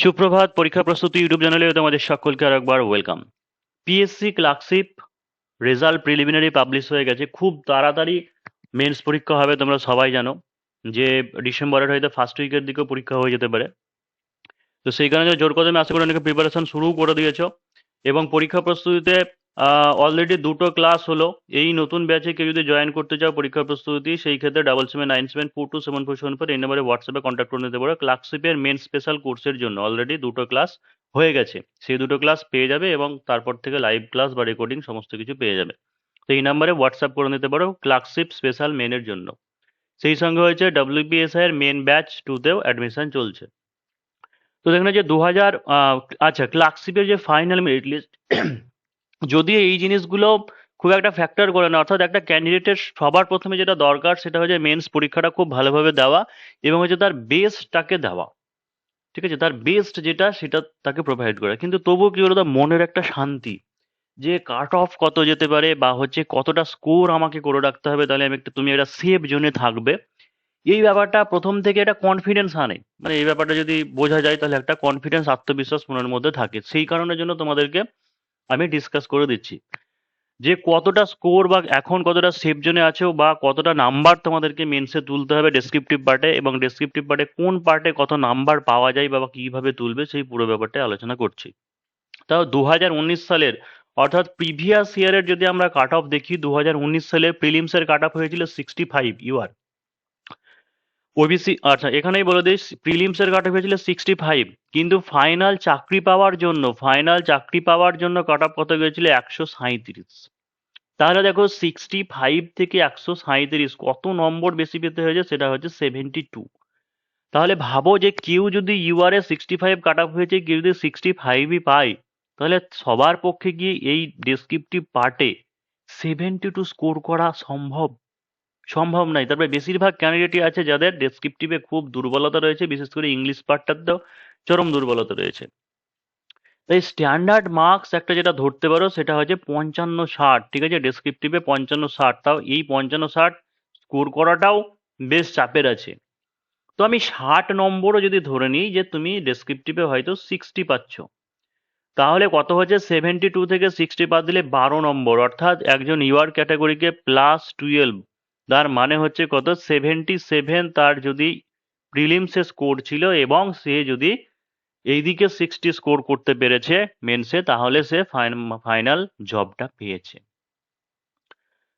সুপ্রভাত পরীক্ষা প্রস্তুতি ইউটিউব চ্যানেলে তোমাদের সকলকে আর একবার welcome. PSC clerkship result preliminary publish হয়ে গেছে। খুব তাড়াতাড়ি মেন্স পরীক্ষা হবে, তোমরা সবাই জানো, যে ডিসেম্বরের হয়তো ফার্স্ট উইকের দিকেও পরীক্ষা হয়ে যেতে পারে। তো সেই কারণে জোর কদমে আশা করি অনেকে প্রিপারেশন শুরু করে দিয়েছ। এবং পরীক্ষা প্রস্তুতিতে অলরেডি দুটো ক্লাস হলো। এই নতুন ব্যাচে কেউ যদি জয়েন করতে চাও পরীক্ষা প্রস্তুতি, সেই ক্ষেত্রে double seven nine seven four two seven four seven four এই নম্বরে হোয়াটসঅ্যাপে কন্ট্যাক্ট করে নিতে পারো। ক্লার্কশিপের মেন স্পেশাল কোর্সের জন্য অলরেডি দুটো ক্লাস হয়ে গেছে। সেই দুটো ক্লাস পেয়ে যাবে এবং তারপর থেকে লাইভ ক্লাস বা রেকর্ডিং সমস্ত কিছু পেয়ে যাবে। তো এই নাম্বারে হোয়াটসঅ্যাপ করে নিতে পারো ক্লার্কশিপ স্পেশাল মেনের জন্য। সেই সঙ্গে হয়েছে ডাব্লিউবিএসআই এর মেন ব্যাচ টুতেও অ্যাডমিশন চলছে। তো দেখুন যে দু হাজার আচ্ছা ক্লার্কশিপের যে ফাইনাল মেরিট লিস্ট যদি এই জিনিসগুলো খুব একটা ফ্যাক্টর করে না, অর্থাৎ একটা ক্যান্ডিডেটের সবার প্রথমে যেটা দরকার সেটা হচ্ছে মেন্স পরীক্ষাটা খুব ভালোভাবে দেওয়া এবং হচ্ছে তার বেস্টটাকে দেওয়া। ঠিক আছে? তার বেস্ট যেটা সেটা তাকে প্রোভাইড করা। কিন্তু তবুও কি হলো তার মনের একটা শান্তি যে কাট অফ কত যেতে পারে বা হচ্ছে কতটা স্কোর আমাকে করে রাখতে হবে, তাহলে আমি একটা, তুমি একটা সেফ জোনে থাকবে। এই ব্যাপারটা প্রথম থেকে একটা কনফিডেন্স আনে। মানে এই ব্যাপারটা যদি বোঝা যায়, তাহলে একটা কনফিডেন্স আত্মবিশ্বাস মনের মধ্যে থাকে। সেই কারণের জন্য তোমাদেরকে আমি ডিসকাস করে দিচ্ছি। যে কতটা স্কোর বা এখন কতটা সেফ জোনে আছো বা কতটা নাম্বার তোমাদেরকে মেন্সে তুলতে হবে ডেসক্রিপটিভ পার্টে এবং ডেসক্রিপটিভ পার্টে কোন পার্টে কত নাম্বার পাওয়া যায় বা কীভাবে তুলবে সেই পুরো ব্যাপারটা আলোচনা করছি। তাও দু হাজার উনিশ সালের অর্থাৎ প্রিভিয়াস ইয়ারের যদি আমরা কাট অফ দেখি দু সালের প্রিলিমসের কাট অফ হয়েছিল সিক্সটি ফাইভ ইউআর ওবিসি আচ্ছা এখানেই বলে দিই প্রিলিমসের কাট অফ হয়েছিল সিক্সটি ফাইভ কিন্তু ফাইনাল চাকরি পাওয়ার জন্য ফাইনাল চাকরি পাওয়ার জন্য কাট অফ কত গিয়েছিল? একশো সাঁইত্রিশ। তাহলে দেখো সিক্সটি ফাইভ থেকে একশো সাঁইত্রিশ, কত নম্বর বেশি পেতে হয়েছে? সেটা হচ্ছে সেভেন্টি টু তাহলে ভাবো যে কেউ যদি ইউআরএ সিক্সটি ফাইভ কাট অফ হয়েছে, কেউ যদি সিক্সটি ফাইভই পায়, তাহলে সবার পক্ষে গিয়ে এই ডেসক্রিপটিভ পার্টে সেভেন্টি টু স্কোর করা সম্ভব। সম্ভব নয়। তারপরে বেশিরভাগ ক্যান্ডিডেটই আছে যাদের ডেসক্রিপটিভে খুব দুর্বলতা রয়েছে, বিশেষ করে ইংলিশ পার্টটাতেও চরম দুর্বলতা রয়েছে। তাই স্ট্যান্ডার্ড মার্কস একটা যেটা ধরতে পারো, সেটা হচ্ছে পঞ্চান্ন ষাট, ঠিক আছে? ডেসক্রিপটিভে পঞ্চান্ন ষাট। তাও এই পঞ্চান্ন ষাট স্কোর করাটাও বেশ চাপের আছে। তো আমি ষাট নম্বরও যদি ধরে নিই যে তুমি ডেসক্রিপটিভে হয়তো সিক্সটি পাচ্ছ। তাহলে কত হচ্ছে? সেভেন্টি টু থেকে সিক্সটি বাদ দিলে বারো নম্বর। অর্থাৎ একজন ইউআর ক্যাটাগরিকে প্লাস টুয়েলভ তার মানে হচ্ছে কত? সেভেন্টি সেভেন তার যদি প্রিলিমসে স্কোর ছিল এবং সে যদি এইদিকে সিক্সটি স্কোর করতে পেরেছে মেন্সে তাহলে সে ফাইনাল জবটা পেয়েছে।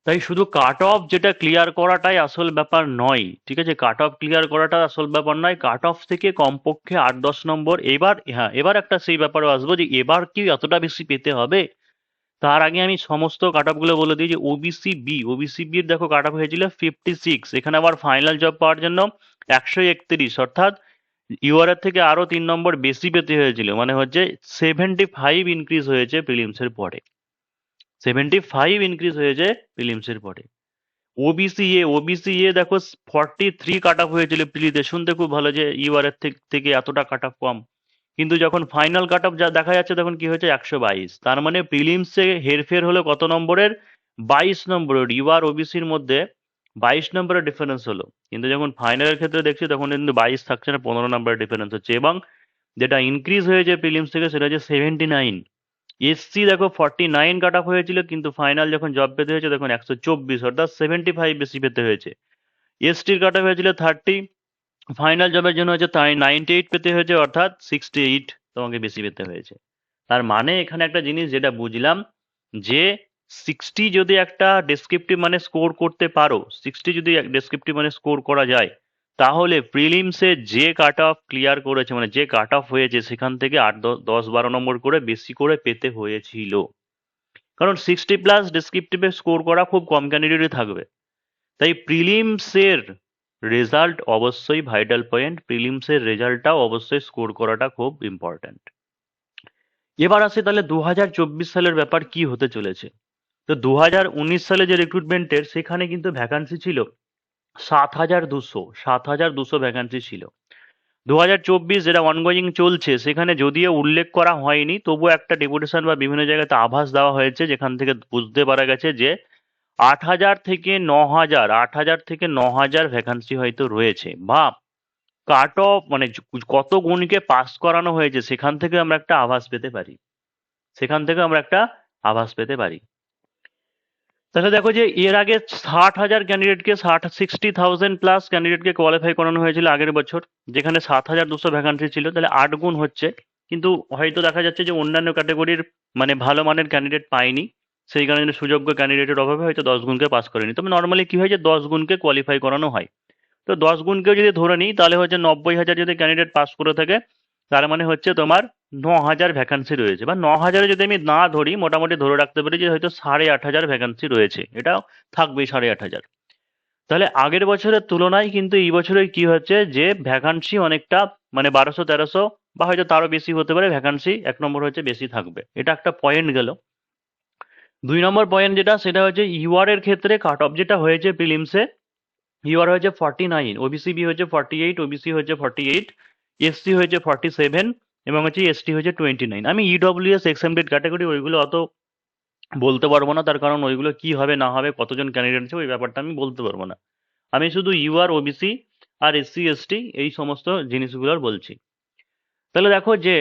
তাই শুধু কাট অফ যেটা ক্লিয়ার করাটাই আসল ব্যাপার নয়, ঠিক আছে? কাট অফ ক্লিয়ার করাটা আসল ব্যাপার নয় কাট অফ থেকে কমপক্ষে আট দশ নম্বর, এবার হ্যাঁ এবার একটা সেই ব্যাপারে আসব যে এবার কি এতটা বেশি পেতে হবে? তার আগে আমি সমস্ত কাট অফগুলো বলে দিই যে ওবিসি বি ওবিসি বির দেখো কাট অফ হয়েছিল ফিফটি সিক্স এখানে আবার ফাইনাল জব পাওয়ার জন্য একশো একত্রিশ, অর্থাৎ ইউআরএর থেকে আরও তিন নম্বর বেশি পেতে হয়েছিল মানে হচ্ছে সেভেন্টি ফাইভ ইনক্রিজ হয়েছে প্রিলিমসের পরে। সেভেন্টি ফাইভ ইনক্রিজ হয়েছে প্রিলিমসের পরে। ওবিসি এ ওবিসি এ দেখো ফর্টি থ্রি কাট অফ হয়েছিল প্রিলিতে শুনতে খুব ভালো যে ইউআরএর থেকে এতটা কাট অফ কম। কিন্তু যখন ফাইনাল কাট অফ যা দেখা যাচ্ছে তখন কি হয়েছে? একশো বাইশ। তার মানে প্রিলিমসে হেরফের হলো কত নম্বরের? বাইশ নম্বরের। ইউআর ওবিসির মধ্যে বাইশ নম্বরের ডিফারেন্স হলো। কিন্তু যখন ফাইনালের ক্ষেত্রে দেখছি তখন কিন্তু বাইশ থাকছে না, পনেরো নম্বরের ডিফারেন্স হচ্ছে। এবং যেটা ইনক্রিজ হয়েছে প্রিলিমস থেকে সেটা হচ্ছে সেভেন্টি নাইন এসসি দেখো ফর্টি নাইন কাট অফ হয়েছিল, কিন্তু ফাইনাল যখন জব পেতে হয়েছে তখন একশো চব্বিশ, অর্থাৎ সেভেন্টি ফাইভ বেশি পেতে হয়েছে। এসটির কাট অফ হয়েছিল থার্টি ফাইনাল জবের জন্য হচ্ছে তাই নাইনটি এইট পেতে হয়েছে, অর্থাৎ সিক্সটি এইট তোমাকে বেশি পেতে হয়েছে। তার মানে এখানে একটা জিনিস যেটা বুঝলাম, যে সিক্সটি যদি একটা ডেসক্রিপটিভ মানে স্কোর করতে পারো সিক্সটি যদি ডেসক্রিপটিভ মানে স্কোর করা যায়, তাহলে প্রিলিমসে যে কাট অফ ক্লিয়ার করেছে মানে যে কাট অফ হয়েছে, সেখান থেকে আট দশ বারো নম্বর করে বেশি করে পেতে হয়েছিল। কারণ সিক্সটি প্লাস ডেসক্রিপটিভে স্কোর করা খুব কম ক্যান্ডিডেটই থাকবে। তাই প্রিলিমসের রেজাল্ট অবশ্যই ভাইটাল পয়েন্ট প্রিলিমসের রেজাল্টটাও অবশ্যই স্কোর করাটা খুব ইম্পর্ট্যান্ট এবার আসে তাহলে দু হাজার চব্বিশ সালের ব্যাপার কি হতে চলেছে? তো দু হাজার উনিশ সালে যে রিক্রুটমেন্টের সেখানে কিন্তু ভ্যাকান্সি ছিল সাত হাজার দুশো সাত হাজার দুশো ভ্যাকান্সি ছিল। দু চব্বিশ যেটা অনগোয়িং চলছে, সেখানে যদিও উল্লেখ করা হয়নি, তবুও একটা ডেপুটেশন বা বিভিন্ন জায়গাতে আভাস দেওয়া হয়েছে, যেখান থেকে বুঝতে পারা গেছে যে আট হাজার থেকে ন হাজার, আট হাজার থেকে ন হাজার ভ্যাকান্সি হয়তো রয়েছে। বা কাট অফ মানে কত গুণকে পাস করানো হয়েছে, সেখান থেকে আমরা একটা আভাস পেতে পারি। সেখান থেকে আমরা একটা আভাস পেতে পারি। তাহলে দেখো যে এর আগে ষাট হাজার ক্যান্ডিডেটকে ষাট সিক্সটি থাউজেন্ড প্লাস ক্যান্ডিডেটকে কোয়ালিফাই করানো হয়েছিল আগের বছর, যেখানে সাত হাজার দুশো ভ্যাকান্সি ছিল, তাহলে আট গুণ হচ্ছে। কিন্তু হয়তো দেখা যাচ্ছে যে অন্যান্য ক্যাটাগরির মানে ভালো মানের ক্যান্ডিডেট পায়নি সেই কারণে সুযোগ্য ক্যান্ডিডেটের অভাবে হয়তো দশ গুণকে পাস করেনি। তবে নর্মালি কী হয় যে দশ গুণকে কোয়ালিফাই করানো হয়। তো দশ গুণকেও যদি ধরে নিই, তাহলে হচ্ছে নব্বই হাজার যদি ক্যান্ডিডেট পাস করে থাকে, তার মানে হচ্ছে তোমার ন হাজার ভ্যাকান্সি রয়েছে। বা ন হাজারে যদি আমি না ধরি, মোটামুটি ধরে রাখতে পারি যে হয়তো সাড়ে আট হাজার ভ্যাকান্সি রয়েছে। এটাও থাকবেই সাড়ে আট হাজার। তাহলে আগের বছরের তুলনায় কিন্তু এই বছরে কি হচ্ছে যে ভ্যাকান্সি অনেকটা মানে বারোশো তেরোশো বা হয়তো তারও বেশি হতে পারে ভ্যাকান্সি এক নম্বর হচ্ছে বেশি থাকবে। এটা একটা পয়েন্ট গেল। দুই নম্বর পয়েন্ট যেটা, সেটা হচ্ছে ইউআর এর ক্ষেত্রে কাট অফ যেটা হয়েছে প্রিলিমসে ইউআর হয়েছে ফর্টি নাইন ওবিসি বি হয়েছে ফর্টি এইট ওবিসি হয়েছে ফর্টি এইট এসসি হয়েছে ফর্টি সেভেন এবং হচ্ছে এসটি হয়েছে টোয়েন্টি নাইন আমি ইডব্লিউএস এক্সামডেড ক্যাটাগরি ওইগুলো অত বলতে পারব না, তার কারণ ওইগুলো কি হবে, না হবে, কতজন ক্যান্ডিডেট আছে, ওই ব্যাপারটা আমি বলতে পারব না। আমি শুধু ইউআর ওবিসি আর এসসি এসটি এই সমস্ত জিনিসগুলোর বলছি। তাহলে দেখো যে,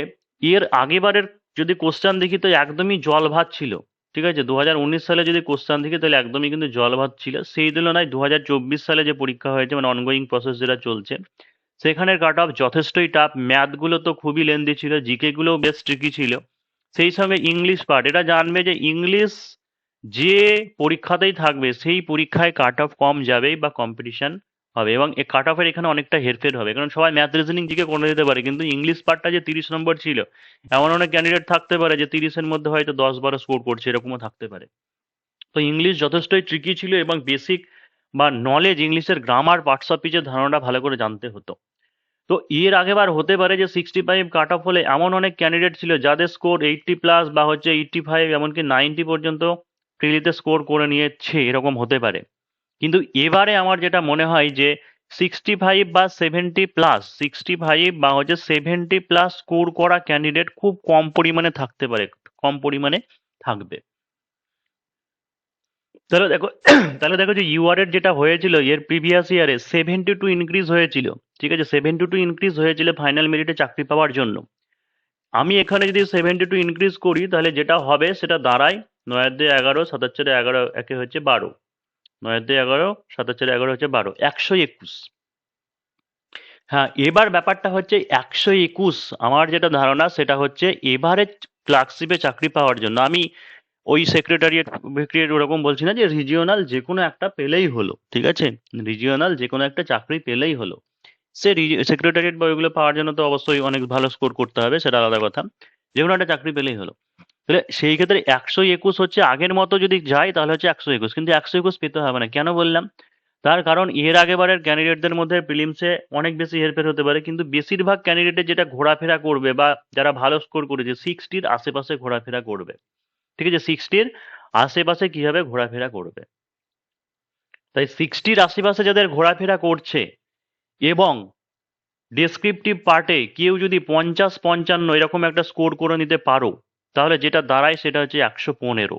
এর আগেবারের যদি কোশ্চেন দেখি, তো একদমই জল ভাত ছিল। ঠিক আছে? দু হাজার উনিশ সালে যদি কোশ্চান থেকে তাহলে একদমই কিন্তু জল ভাত ছিল। সেই তুলনায় দু হাজার চব্বিশ সালে যে পরীক্ষা হয়েছে মানে অনগোয়িং প্রসেস যেটা চলছে, সেখানের কাট অফ যথেষ্টই টাফ ম্যাথগুলো তো খুবই লেন্দি ছিল জিকে গুলোও বেশ ট্রিকি ছিল। সেই সঙ্গে ইংলিশ পার্ট এটা জানবে যে ইংলিশ যে পরীক্ষাতেই থাকবে, সেই পরীক্ষায় কাট অফ কম যাবেই বা কম্পিটিশন হবে এবং এই কাট অফের এখানে অনেকটা হেরফের হবে। কারণ সবাই ম্যাথ রিজনিং জিকে করে দিতে পারে, কিন্তু ইংলিশ পার্টটা যে তিরিশ নম্বর ছিল, এমন অনেক ক্যান্ডিডেট থাকতে পারে যে তিরিশের মধ্যে হয়তো দশ বারো স্কোর করছে, এরকমও থাকতে পারে। তো ইংলিশ যথেষ্টই ট্রিকি ছিল এবং বেসিক বা নলেজ ইংলিশের গ্রামার পার্টস অফ পিচের ধারণাটা ভালো করে জানতে হতো। তো এর আগেবার হতে পারে যে সিক্সটি ফাইভ কাট অফ হলে এমন অনেক ক্যান্ডিডেট ছিল যাদের স্কোর এইটটি প্লাস বা হচ্ছে এইটটি ফাইভ এমনকি নাইনটি পর্যন্ত প্রিলিতে স্কোর করে নিয়েছে, এরকম হতে পারে। কিন্তু এবারে আমার যেটা মনে হয় যে সিক্সটি ফাইভ বা সেভেন্টি প্লাস সিক্সটি ফাইভ বা হচ্ছে সেভেন্টি প্লাস স্কোর করা ক্যান্ডিডেট খুব কম পরিমাণে থাকতে পারে, কম পরিমাণে থাকবে। তাহলে দেখো তাহলে দেখো যে ইউআর এর যেটা হয়েছিল এর প্রিভিয়াস ইয়ারে সেভেন্টি টু ইনক্রিজ হয়েছিল, ঠিক আছে? সেভেন্টি টু ইনক্রিজ হয়েছিল ফাইনাল মেরিটে চাকরি পাওয়ার জন্য। আমি এখানে যদি সেভেন্টি টু ইনক্রিজ করি, তাহলে যেটা হবে সেটা দাঁড়ায় নয়ের দিয়ে এগারো চারে এগারো, একে হচ্ছে বারো। নয়ের দিয়ে এগারো সাতার চারে এগারো হচ্ছে বারো, একশো একুশ। হ্যাঁ এবার ব্যাপারটা হচ্ছে একশো একুশ, আমার যেটা ধারণা সেটা হচ্ছে এবারে ক্লার্কশিপে চাকরি পাওয়ার জন্য। আমি ওই সেক্রেটারিয়েট ফেক্রেটারিয়েট ওরকম বলছি না যে রিজিওনাল যে কোনো একটা পেলেই হলো, ঠিক আছে? রিজিওনাল যে কোনো একটা চাকরি পেলেই হলো। সে সেক্রেটারিয়েট বা ওইগুলো পাওয়ার জন্য তো অবশ্যই অনেক ভালো স্কোর করতে হবে, সেটা আলাদা কথা। যে কোনো একটা চাকরি পেলেই হলো। তাহলে সেই ক্ষেত্রে একশো একুশ হচ্ছে আগের মতো যদি যাই তাহলে হচ্ছে একশো একুশ। কিন্তু একশো একুশ পেতে হবে না। কেন বললাম? তার কারণ এর আগেবারের ক্যান্ডিডেটদের মধ্যে প্রিলিমসে অনেক বেশি হেরফের হতে পারে। কিন্তু বেশিরভাগ ক্যান্ডিডেটের যেটা ঘোরাফেরা করবে বা যারা ভালো স্কোর করেছে সিক্সটির আশেপাশে ঘোরাফেরা করবে। ঠিক আছে? সিক্সটির আশেপাশে কীভাবে ঘোরাফেরা করবে? তাই সিক্সটির আশেপাশে যাদের ঘোরাফেরা করছে এবং ডেসক্রিপটিভ পার্টে কেউ যদি পঞ্চাশ পঞ্চান্ন এরকম একটা স্কোর করে নিতে পারো তাহলে যেটা দাঁড়ায় সেটা হচ্ছে একশো পনেরো।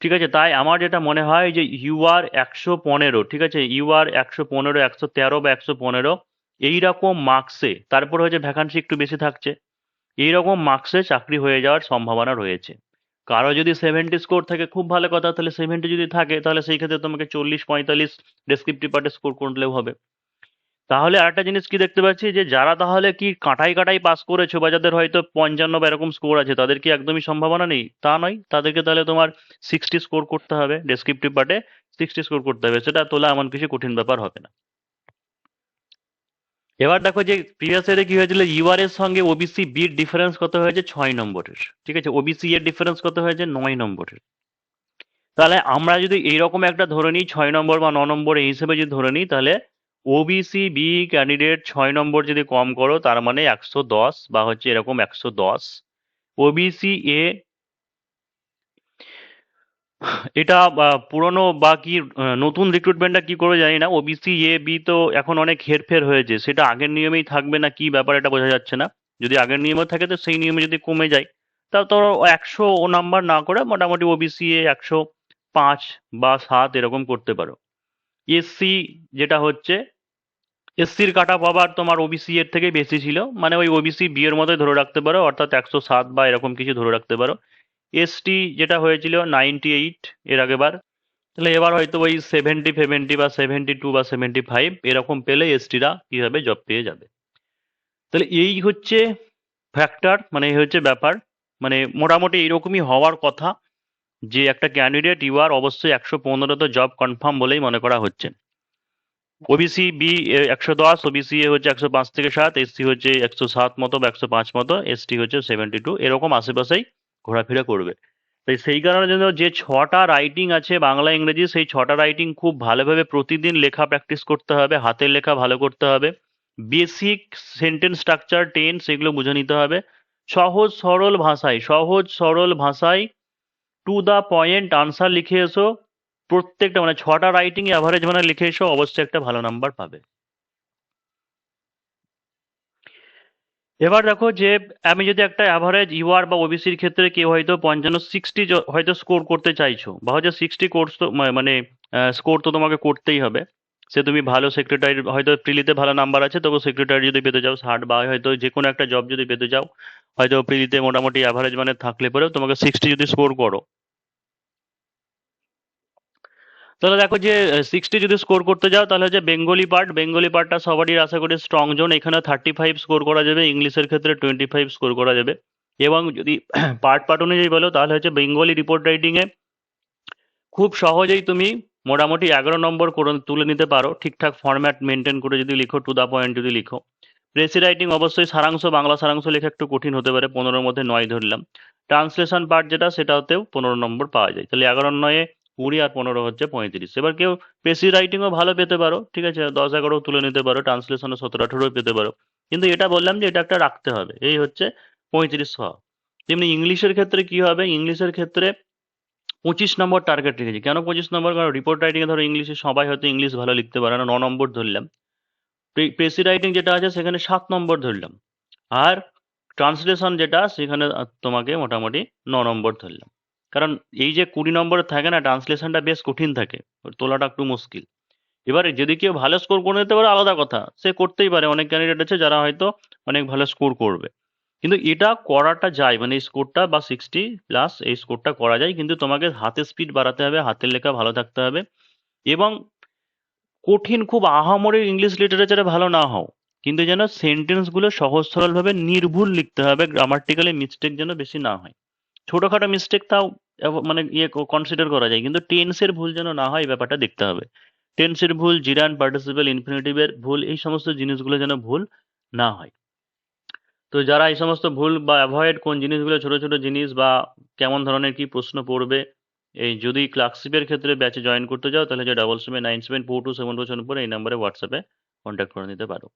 ঠিক আছে? তাই আমার যেটা মনে হয় যে ইউ আর একশো পনেরো, ঠিক আছে? ইউ আর একশো পনেরো, একশো তেরো বা একশো পনেরো, এইরকম মার্কসে তারপর হচ্ছে ভ্যাকান্সি একটু বেশি থাকছে, এইরকম মার্কসে চাকরি হয়ে যাওয়ার সম্ভাবনা রয়েছে। কারও যদি সেভেন্টি স্কোর থাকে, খুব ভালো কথা, তাহলে সেভেন্টি যদি থাকে, তাহলে সেই ক্ষেত্রে তোমাকে চল্লিশ, পঁয়তাল্লিশ ডেসক্রিপটিভ পার্টে স্কোর করলেও হবে। তাহলে আরেকটা জিনিস কি দেখতে পাচ্ছি যে যারা তাহলে কি কাঁটাই কাটাই পাস করেছ বা যাদের হয়তো পঞ্চান্ন বা এরকম স্কোর আছে, তাদের কি একদমই সম্ভাবনা নেই? তা নয়। তাদেরকে তাহলে তোমার সিক্সটি স্কোর করতে হবে ডেসক্রিপটিভ পার্টে সিক্সটি স্কোর করতে হবে। সেটা তোলা এমন কিছু কঠিন ব্যাপার হবে না। এবার দেখো যে প্রিভিয়াস ইয়ারে কি হয়েছিল? ইউআর এর সঙ্গে ওবিসি বির ডিফারেন্স কত হয়েছে? ছয় নম্বরের। ঠিক আছে? ওবিসি এর ডিফারেন্স কত হয়েছে? নয় নম্বরের। তাহলে আমরা যদি এইরকম একটা ধরে নিই, ছয় নম্বর বা ন নম্বর এই হিসেবে যদি ধরে নিই, তাহলে ওবিসি বি ক্যান্ডিডেট ছয় নম্বর যদি কম করো, তার মানে একশো দশ বা হচ্ছে এরকম একশো দশ। ওবিসি এ এটা পুরনো বা কি নতুন রিক্রুটমেন্টটা কি করে জানি না। ওবিসি এ বি তো এখন অনেক হেরফের হয়েছে। সেটা আগের নিয়মেই থাকবে না, কি ব্যাপার এটা বোঝা যাচ্ছে না। যদি আগের নিয়মে থাকে তো সেই নিয়মে যদি কমে যায়, তা তো একশো ও নাম্বার না করে মোটামুটি ওবিসি এ একশো পাঁচ বা সাত এরকম করতে পারো। এসসি যেটা হচ্ছে এসসির কাটা পাবার তোমার ওবিসি এর থেকে বেশি ছিল। মানে ওই ওবিসি বি এর মতোই ধরে রাখতে পারো, অর্থাৎ একশো সাত বা এরকম কিছু ধরে রাখতে পারো। এসটি যেটা হয়েছিল নাইনটি এইট এর আগেবার তাহলে এবার হয়তো ওই সেভেন্টি ফেভেন্টি বা সেভেন্টি টু বা সেভেন্টি ফাইভ এরকম পেলে এসটিরা কী হবে জব পেয়ে যাবে। তাহলে এই হচ্ছে ফ্যাক্টর মানে এই হচ্ছে ব্যাপার। মানে মোটামুটি এইরকমই হওয়ার কথা। যে একটা ক্যান্ডিডেট ইউ আর অবশ্যই একশো পনেরো তো জব কনফার্ম বলেই মনে করা হচ্ছে। ওবিসি বি একশো দশ ওবিসি এ হচ্ছে একশো পাঁচ থেকে সাত এসসি হচ্ছে একশো সাত মতো বা একশো পাঁচ মতো এসটি হচ্ছে সেভেন্টি টু এরকম আশেপাশেই ঘোরাফেরা করবে। তাই সেই কারণে জন্য যে ছটা রাইটিং আছে বাংলা, ইংরেজি, সেই ছটা রাইটিং খুব ভালোভাবে প্রতিদিন লেখা প্র্যাকটিস করতে হবে, হাতের লেখা ভালো করতে হবে। বেসিক সেন্টেন্স স্ট্রাকচার টেন্স এগুলো বুঝে নিতে হবে। সহজ সরল ভাষায়, সহজ সরল ভাষায় টু দ্য পয়েন্ট আনসার লিখে এসো। প্রত্যেকটা মানে ছটা রাইটিং অ্যাভারেজ মানে লিখে এসো, অবশ্যই একটা ভালো নাম্বার পাবে। এবার দেখো যে আমি যদি একটা অ্যাভারেজ ইউআর বা ওবিসির ক্ষেত্রে কেউ হয়তো পঞ্চান্ন সিক্সটি হয়তো স্কোর করতে চাইছো, বা হয়তো সিক্সটি কোর্স তো মানে স্কোর তো তোমাকে করতেই হবে। সে তুমি ভালো সেক্রেটারি হয়তো প্রিলিতে ভালো নাম্বার আছে তবু সেক্রেটারি যদি পেতে যাও ষাট বা হয়তো যে কোনো একটা জব যদি পেতে যাও হয়তো প্রিলিতে মোটামুটি অ্যাভারেজ মানে থাকলে পরেও তোমাকে সিক্সটি যদি স্কোর করো। তাহলে দেখো যে সিক্সটি যদি স্কোর করতে যাও, তাহলে হচ্ছে বেঙ্গলি পার্ট বেঙ্গলি পার্টটা সবারই আশা করি স্ট্রং জোন এখানে থার্টি ফাইভ স্কোর করা যাবে, ইংলিশের ক্ষেত্রে টোয়েন্টি ফাইভ স্কোর করা যাবে। এবং যদি পার্ট পার্ট অনুযায়ী বলো, তাহলে হচ্ছে বেঙ্গলি রিপোর্ট রাইটিংয়ে খুব সহজেই তুমি মোটামুটি এগারো নম্বর করে তুলে নিতে পারো। ঠিকঠাক ফরম্যাট মেনটেন করে যদি লিখো টু দা পয়েন্ট যদি লিখো। প্রেসি রাইটিং অবশ্যই সারাংশ, বাংলা সারাংশ লেখা একটু কঠিন হতে পারে, পনেরোর মধ্যে নয় ধরলাম। ট্রান্সলেশন পার্ট যেটা, সেটাতেও পনেরো নম্বর পাওয়া যায়। তাহলে এগারো, নয়ে, কুড়ি আর পনেরো হচ্ছে পঁয়ত্রিশ। এবার কেউ পেসি রাইটিংও ভালো পেতে পারো, ঠিক আছে, দশ, এগারো তুলে নিতে পারো ট্রান্সলেশনে সতেরো আঠেরো পেতে পারো। কিন্তু এটা বললাম যে, এটা একটা রাখতে হবে। এই হচ্ছে পঁয়ত্রিশ হওয়া। তেমনি ইংলিশের ক্ষেত্রে কি হবে? ইংলিশের ক্ষেত্রে পঁচিশ নম্বর টার্গেট রেখেছি। কেন পঁচিশ নম্বর? কারণ রিপোর্ট রাইটিংয়ে ধরো ইংলিশে সবাই হয়তো ইংলিশ ভালো লিখতে পারে না, ন নম্বর ধরলাম। প্রেসি রাইটিং যেটা আছে, সেখানে সাত নম্বর ধরলাম। আর ট্রান্সলেশন যেটা, সেখানে তোমাকে মোটামুটি ন নম্বর ধরলাম। কারণ এই যে কুড়ি নম্বরে থাকে না ট্রান্সলেশনটা বেশ কঠিন থাকে তোলাটা একটু মুশকিল। এবারে যদি কেউ ভালো স্কোর করে নিতে পারে, আলাদা কথা। সে করতেই পারে, অনেক ক্যান্ডিডেট আছে যারা হয়তো অনেক ভালো স্কোর করবে। কিন্তু এটা করাটা যায় মানে এই স্কোরটা বা সিক্সটি প্লাস এই স্কোরটা করা যায়, কিন্তু তোমাকে হাতের স্পিড বাড়াতে হবে, হাতের লেখা ভালো থাকতে হবে এবং কঠিন খুব আহামরি ইংলিশ লিটারেচারে ভালো না হও, কিন্তু যেন সেন্টেন্সগুলো সহজ সরলভাবে নির্ভুল লিখতে হবে গ্রামাটিক্যালি মিস্টেক যেন বেশি না হয়। ছোটোখাটো মিস্টেক তাও মানে ইয়ে কনসিডার করা যায়, কিন্তু টেন্সের ভুল যেন না হয় ব্যাপারটা দেখতে হবে। টেন্সের ভুল জিরান পার্টিসিপেল ইনফিনিটিভের ভুল, এই সমস্ত জিনিসগুলো যেন ভুল না হয়। তো যারা এই সমস্ত ভুল বা অ্যাভয়েড কোন জিনিসগুলো, ছোট ছোট জিনিস বা কেমন ধরনের কি প্রশ্ন পড়বে, এই যদি ক্লার্কশিপের ক্ষেত্রে ব্যাচে জয়েন করতে যাও, তাহলে যে double seven nine seven four two seven two seven four এই নাম্বারে হোয়াটসঅ্যাপে কন্ট্যাক্ট করে নিতে পারো।